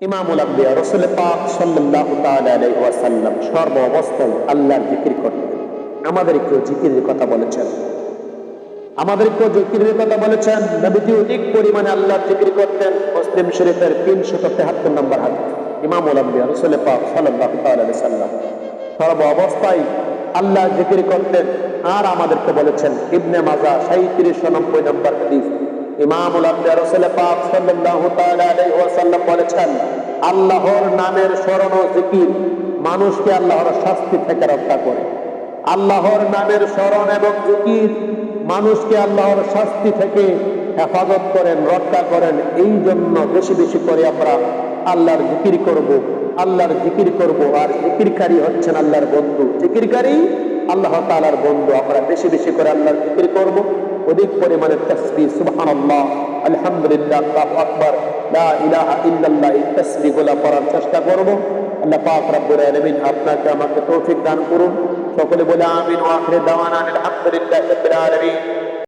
ইমামুল আম্বিয়া, রসুল পাক ওয়াসাল্লাম সর্ব অবস্থায় জিকির করতেন। আমাদেরকেও জিকিরের কথা বলেছেন? আমাদেরকেও জিকিরের কথা বলেছেন? নবীজি অধিক পরিমাণে জিকির করতেন। মুসলিম শরীফের তেহাত্তর নম্বর হাদিস। ইমামুল আম্বিয়া, রসুল পাক সাল্লাম সর্ব অবস্থায় আল্লাহ জিকির করতেন। আর আমাদেরকে বলেছেন, ইবনে মাজা সাঁত্রিশশো নব্বই নম্বর হাদিস। ইমামুল পাক সাল্লাল্লাহু তাআলা আলাইহি ওয়াসাল্লাম বলেছেন, আল্লাহর নামের স্মরণ ও জিকির মানুষকে আল্লাহর শাস্তি থেকে রক্ষা করে। আল্লাহর নামের স্মরণ এবং জিকির মানুষকে আল্লাহর শাস্তি থেকে হেফাজত করেন, রক্ষা করেন। এই জন্য বেশি বেশি করে আমরা আল্লাহর জিকির করব, আল্লাহর জিকির করব। আর জিকিরকারী হচ্ছেন আল্লাহর বন্ধু। জিকিরকারী আল্লাহ তাআলার বন্ধু। আমরা বেশি বেশি করে আল্লাহর জিকির করব। অধিক পরিমাণে তাসবিহ সুবহানাল্লাহ আলহামদুলিল্লাহ আল্লাহু আকবার লা ইলাহা ইল্লাল্লাহ এই তাসবিহগুলো পড়ার চেষ্টা করব আল্লাহ পাক রব্বুল আলামিন আপনাকে আমাকে তৌফিক দান করুন সকলে বলে আমিন ওয়া আখির দাওয়ানা আলহামদুলিল্লাহি রাব্বিল আলামিন